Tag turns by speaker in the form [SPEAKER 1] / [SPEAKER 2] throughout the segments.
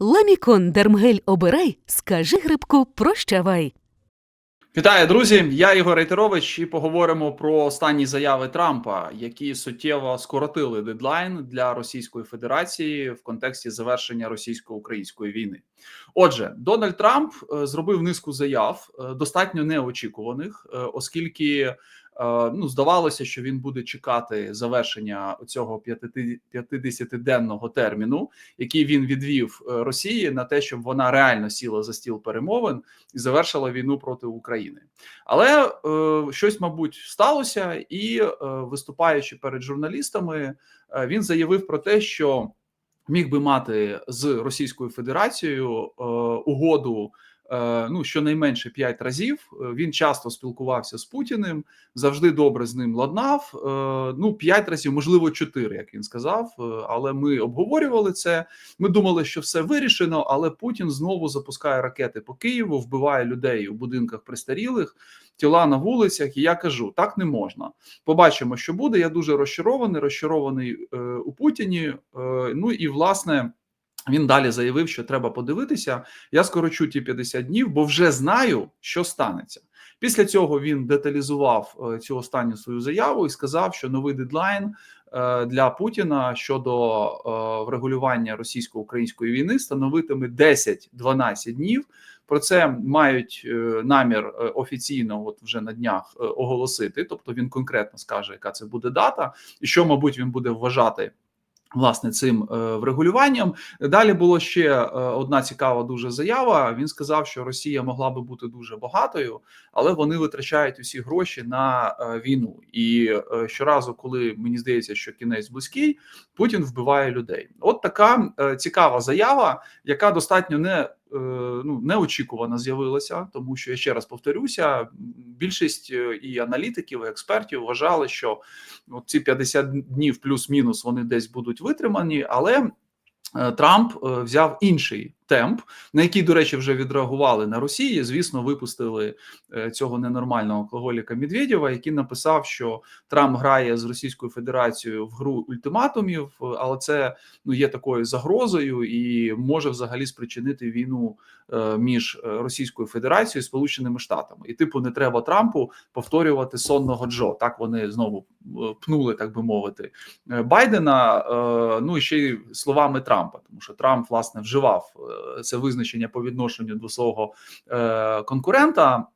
[SPEAKER 1] Ламікон Дермгель обирай, скажи грибку прощавай.
[SPEAKER 2] Вітаю, друзі! Я Ігор Рейтерович, і поговоримо про останні заяви Трампа, які суттєво скоротили дедлайн для Російської Федерації в контексті завершення російсько-української війни. Отже, Дональд Трамп е, зробив низку заяв, е, достатньо неочікуваних, е, оскільки ну здавалося, що він буде чекати завершення цього 50-денного терміну, який він відвів е, Росії на те, щоб вона реально сіла за стіл перемовин і завершила війну проти України. Але е, щось, мабуть, сталося, і е, виступаючи перед журналістами, е, він заявив про те, що міг би мати з Російською Федерацією е, угоду. Е, Ну, щонайменше п'ять разів Е, він часто спілкувався з Путіним, завжди добре з ним ладнав. Е, Ну, п'ять разів, можливо, чотири, як він сказав. Але ми обговорювали це. Ми думали, що все вирішено, але Путін знову запускає ракети по Києву, вбиває людей у будинках престарілих, тіла на вулицях. І я кажу: так не можна. Побачимо, що буде. Я дуже розчарований, розчарований е, у Путіні. Е, ну і власне. Він далі заявив, що треба подивитися. Я скорочу ті 50 днів, бо вже знаю, що станеться. Після цього він деталізував е, цю останню свою заяву і сказав, що новий дедлайн е, для Путіна щодо е, врегулювання російсько-української війни становитиме 10-12 днів. Про це мають намір офіційно, от вже на днях оголосити. Тобто він конкретно скаже, яка це буде дата, і що, мабуть, він буде вважати. Власне, цим е, врегулюванням далі було ще е, одна цікава дуже заява. Він сказав, що Росія могла би бути дуже багатою, але вони витрачають усі гроші на е, війну. І щоразу, коли мені здається, що кінець близький, Путін вбиває людей. От така цікава заява, яка достатньо не ну неочікувано з'явилася, тому що я ще раз повторюся: більшість е, і аналітиків, і експертів вважали, що ці 50 днів плюс-мінус вони десь будуть витримані, але е, Трамп е, взяв інший темп, на який, до речі, вже відреагували на Росії. Звісно, випустили е, цього ненормального алкоголіка Медведєва, який написав, що Трамп грає з Російською Федерацією в гру ультиматумів, але це ну є такою загрозою і може взагалі спричинити війну е, між е, Російською Федерацією і Сполученими Штатами. І типу не треба Трампу повторювати сонного Джо. Так вони знову пнули, так би мовити, Байдена. Ну і ще й словами Трампа, тому що Трамп власне вживав це визначення по відношенню до свого е, конкурента.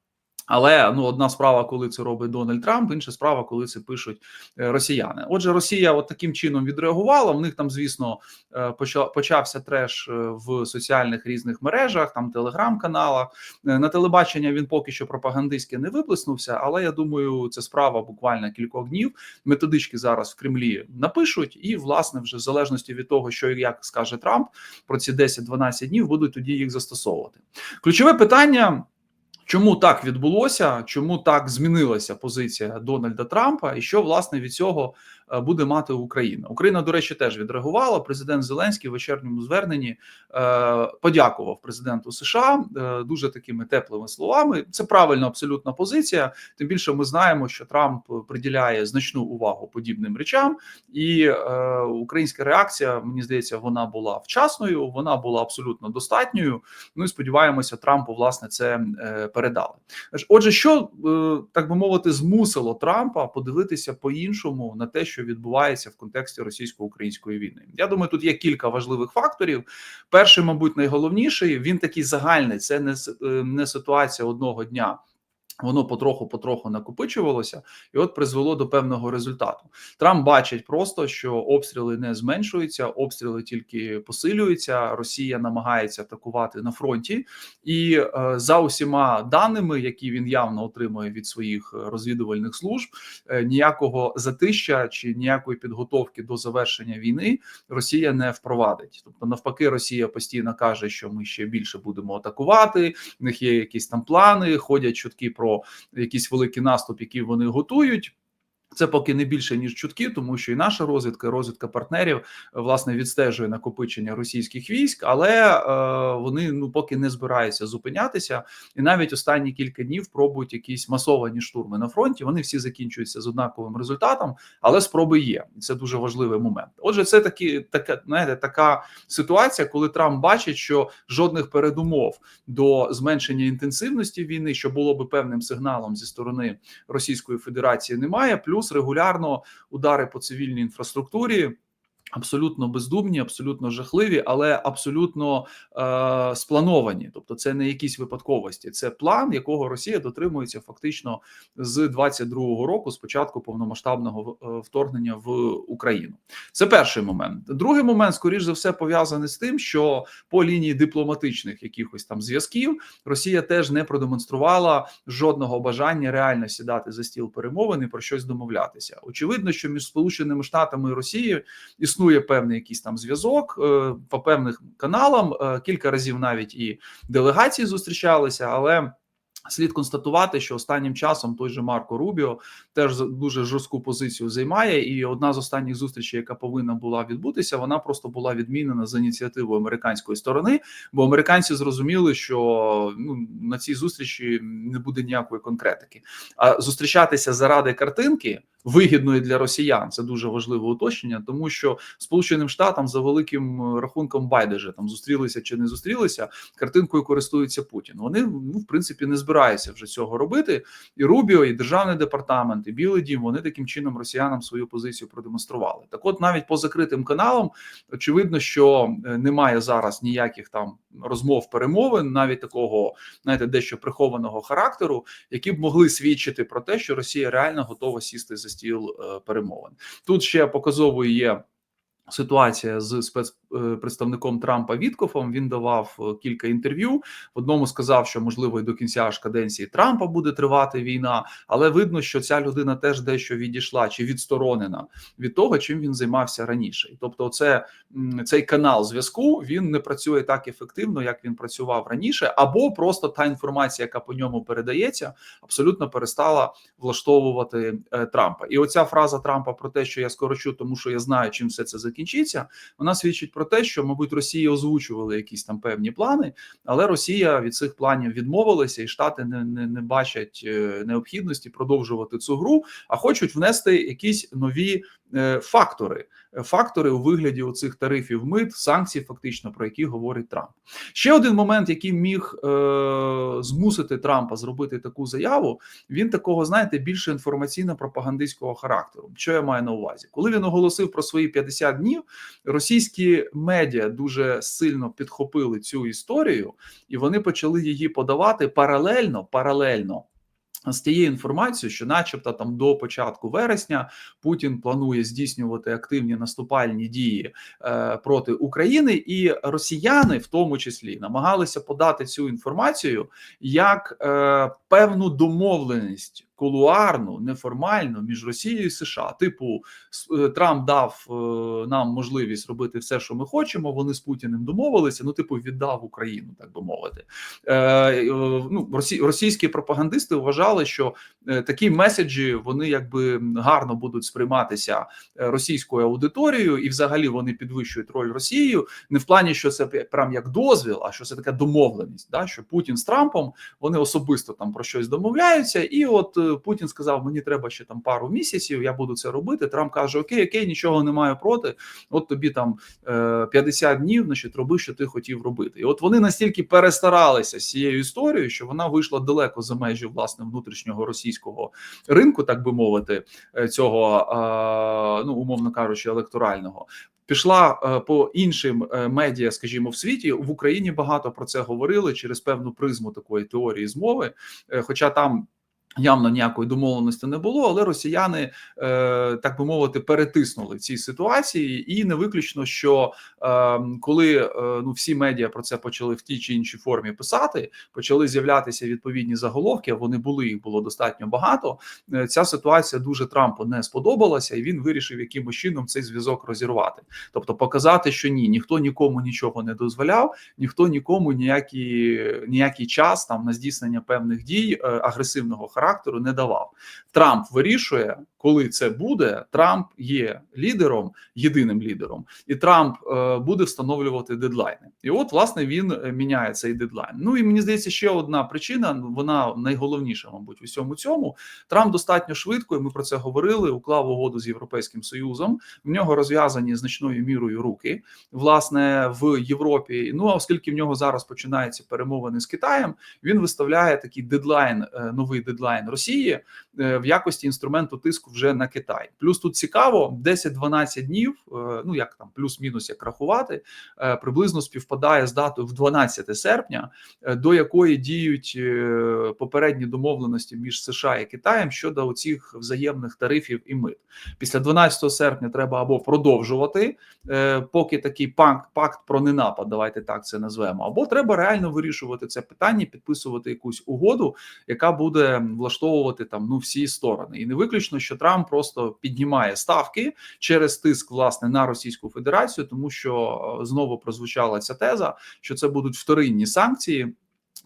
[SPEAKER 2] Але ну одна справа, коли це робить Дональд Трамп, інша справа, коли це пишуть е, росіяни. Отже, Росія от таким чином відреагувала. В них там, звісно, е, почався треш е, в соціальних різних мережах, там телеграм-каналах. На телебачення він поки що пропагандистськи не виплеснувся, але я думаю, це справа буквально кількох днів. Методички зараз в Кремлі напишуть, і власне, вже в залежності від того, що і як скаже Трамп про ці 10-12 днів, будуть тоді їх застосовувати. Ключове питання. Чому так відбулося? Чому так змінилася позиція Дональда Трампа, і що власне від цього буде мати Україна? Україна, до речі, теж відреагувала. Президент Зеленський в вечірньому зверненні е, подякував президенту США е, дуже такими теплими словами. Це правильна абсолютна позиція. Тим більше ми знаємо, що Трамп приділяє значну увагу подібним речам, і е, українська реакція, мені здається, вона була вчасною, вона була абсолютно достатньою. Ну і сподіваємося, Трампу власне це е, передали. Отже, що е, так би мовити, змусило Трампа подивитися по-іншому на те, що відбувається в контексті російсько-української війни. Я думаю, тут є кілька важливих факторів. Перший, мабуть, найголовніший він такий загальний. Це не е, не ситуація одного дня. Воно потроху потроху накопичувалося, і от призвело до певного результату. Трамп бачить просто, що обстріли не зменшуються, обстріли тільки посилюються. Росія намагається атакувати на фронті, і е, за усіма даними, які він явно отримує від своїх розвідувальних служб, е, ніякого затища чи ніякої підготовки до завершення війни Росія не впровадить. Тобто, навпаки, Росія постійно каже, що ми ще більше будемо атакувати. В них є якісь там плани, ходять чутки про якийсь великий наступ, який вони готують. Це поки не більше ніж чутки, тому що і наша розвідка, і розвідка партнерів е, власне відстежує накопичення російських військ, але е, вони ну поки не збираються зупинятися, і навіть останні кілька днів пробують якісь масовані штурми на фронті. Вони всі закінчуються з однаковим результатом, але спроби є, це дуже важливий момент. Отже, це такі така знаєте, така ситуація, коли Трамп бачить, що жодних передумов до зменшення інтенсивності війни, що було би певним сигналом зі сторони Російської Федерації, немає. Плюс регулярно удари по цивільній інфраструктурі. Абсолютно бездумні, абсолютно жахливі, але абсолютно е, сплановані. Тобто, це не якісь випадковості. Це план, якого Росія дотримується фактично з 22-го року, з початку повномасштабного е, вторгнення в Україну. Це перший момент. Другий момент, скоріш за все, пов'язаний з тим, що по лінії дипломатичних якихось там зв'язків Росія теж не продемонструвала жодного бажання реально сідати за стіл перемовин і про щось домовлятися. Очевидно, що між Сполученими Штатами і Росією існує певний якийсь там зв'язок е, по певних каналам. Е, Кілька разів навіть і делегації зустрічалися, але. Слід констатувати, що останнім часом той же Марко Рубіо теж дуже жорстку позицію займає, і одна з останніх зустрічей, яка повинна була відбутися, вона просто була відмінена за ініціативою американської сторони, бо американці зрозуміли, що ну на цій зустрічі не буде ніякої конкретики. А зустрічатися заради картинки вигідної для росіян це дуже важливе уточнення, тому що Сполученим Штатам за великим е, рахунком байдуже там зустрілися чи не зустрілися. Картинкою користується Путін. Вони ну в принципі не збираються вже цього робити. І Рубіо, і державний департамент, і Білий Дім вони таким чином росіянам свою позицію продемонстрували. Так, от навіть по закритим каналам, очевидно, що е, немає зараз ніяких там розмов перемовин, навіть такого, знаєте, дещо прихованого характеру, які б могли свідчити про те, що Росія реально готова сісти за стіл е, перемовин. Тут ще показовою є. Ситуація з спецпредставником Трампа Віткофом він давав е, кілька інтерв'ю. В одному сказав, що можливо і до кінця аж каденції Трампа буде тривати війна, але видно, що ця людина теж дещо відійшла чи відсторонена від того, чим він займався раніше. Тобто, це цей канал зв'язку він не працює так ефективно, як він працював раніше, або просто та інформація, яка по ньому передається, абсолютно перестала влаштовувати е, Трампа. І оця фраза Трампа про те, що я скорочу, тому що я знаю, чим все це закінчиться. Вона свідчить про те, що, мабуть, Росії озвучували якісь там певні плани, але Росія від цих планів відмовилася, і Штати не, не, не бачать е, необхідності продовжувати цю гру, а хочуть внести якісь нові фактори. Фактори у вигляді оцих тарифів мит, санкцій, фактично про які говорить Трамп. Ще один момент, який міг е, змусити Трампа зробити таку заяву, він такого, знаєте, більше інформаційно-пропагандистського характеру. Що я маю на увазі? Коли він оголосив про свої 50 днів, російські медіа дуже сильно підхопили цю історію, і вони почали її подавати паралельно, паралельно. З тією інформацією, що, начебто, там до початку вересня Путін планує здійснювати активні наступальні дії е, проти України, і росіяни, в тому числі, намагалися подати цю інформацію як е, певну домовленість кулуарну, неформальну між Росією і США. Типу, е, Трамп дав е, нам можливість робити все, що ми хочемо. Вони з Путіним домовилися. Ну, типу, віддав Україну, так би мовити. Е, ну, росі, російські пропагандисти вважали, що такі меседжі вони якби гарно будуть сприйматися російською аудиторією, і взагалі вони підвищують роль Росії не в плані, що це прям як дозвіл, а що це така домовленість. Да, що Путін з Трампом вони особисто там про щось домовляються, і от Путін сказав: мені треба ще там пару місяців, я буду це робити. Трамп каже: Окей, окей, нічого не маю проти. От тобі там е, 50 днів, значить, роби, що ти хотів робити. І от вони настільки перестаралися з цією історією, що вона вийшла далеко за межі власне внутрішнього російського ринку, так би мовити, е, цього е, ну умовно кажучи, електорального. Пішла е, по іншим е, медіа, скажімо, в світі в Україні багато про це говорили через певну призму такої теорії змови, е, хоча там. Явно ніякої домовленості не було, але росіяни, е, так би мовити, перетиснули в цій ситуації, і не виключно, що е, коли е, ну всі медіа про це почали в тій чи іншій формі писати, почали з'являтися відповідні заголовки. Вони були їх було достатньо багато. Ця ситуація дуже Трампу не сподобалася, і він вирішив якимось чином цей зв'язок розірвати, тобто показати, що ні, ніхто нікому нічого не дозволяв, ніхто нікому ніякий, ніякий час там на здійснення певних дій агресивного характеру не давав. Трамп вирішує, коли це буде, Трамп є лідером, єдиним лідером, і Трамп е, буде встановлювати дедлайни. І от власне він е, міняє цей дедлайн. Ну і мені здається, ще одна причина. Вона найголовніша, мабуть, у всьому цьому. Трамп достатньо швидко, і ми про це говорили. Уклав угоду з Європейським Союзом. В нього розв'язані значною мірою руки, власне, в Європі. Ну а оскільки в нього зараз починаються перемовини з Китаєм, він виставляє такий дедлайн, е, новий дедлайн Росії в якості інструменту тиску вже на Китай. Плюс тут цікаво, 10-12 днів. е, Ну як там плюс-мінус як рахувати, е, приблизно співпадає з датою в 12 серпня, е, до якої діють попередні домовленості між США і Китаєм щодо оцих взаємних тарифів і мит. Після 12 серпня треба або продовжувати, поки такий пакт, пакт про ненапад, давайте так це назвемо, або треба реально вирішувати це питання, підписувати якусь угоду, яка буде влаштовувати там ну всі сторони. І не виключно, що Трамп просто піднімає ставки через тиск власне на Російську Федерацію, тому що е, знову прозвучала ця теза, що це будуть вторинні санкції.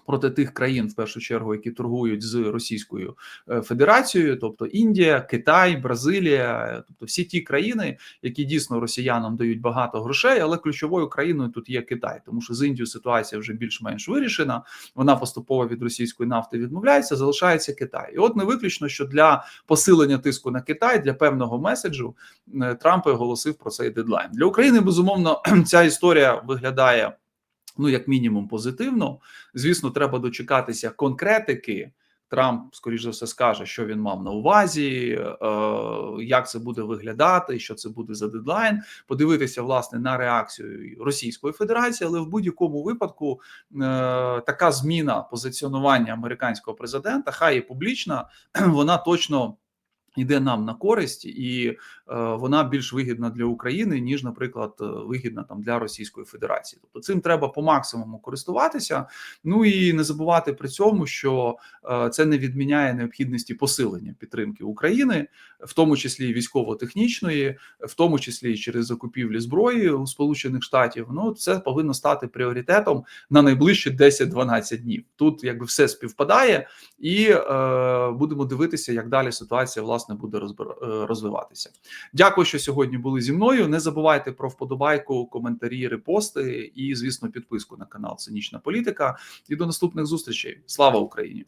[SPEAKER 2] Проти тих країн, в першу чергу, які торгують з Російською е, Федерацією, тобто Індія, Китай, Бразилія, тобто всі ті країни, які дійсно росіянам дають багато грошей, але ключовою країною тут є Китай, тому що з Індією ситуація вже більш-менш вирішена. Вона поступово від російської нафти відмовляється, залишається Китай. І от не виключно, що для посилення тиску на Китай для певного меседжу е, Трамп оголосив про цей дедлайн для України. Безумовно, ця історія виглядає ну як мінімум позитивно. Звісно, треба дочекатися конкретики. Трамп, скоріш за все, скаже, що він мав на увазі, е, як це буде виглядати, що це буде за дедлайн. Подивитися власне на реакцію Російської Федерації, але в будь-якому випадку е, така зміна позиціонування американського президента, хай і публічна, вона точно. Йде нам на користь, і е, вона більш вигідна для України ніж, наприклад, е, вигідна там для Російської Федерації. Тобто цим треба по максимуму користуватися. Ну і не забувати при цьому, що е, це не відміняє необхідності посилення підтримки України, в тому числі військово-технічної, в тому числі через закупівлі зброї у Сполучених Штатів. Ну це повинно стати пріоритетом на найближчі 10-12 днів. Тут якби все співпадає, і е, будемо дивитися, як далі ситуація власне буде розбир... е, розвиватися. Дякую, що сьогодні були зі мною. Не забувайте про вподобайку, коментарі, репости і, звісно, підписку на канал Цинічна Політика. І до наступних зустрічей. Слава Україні!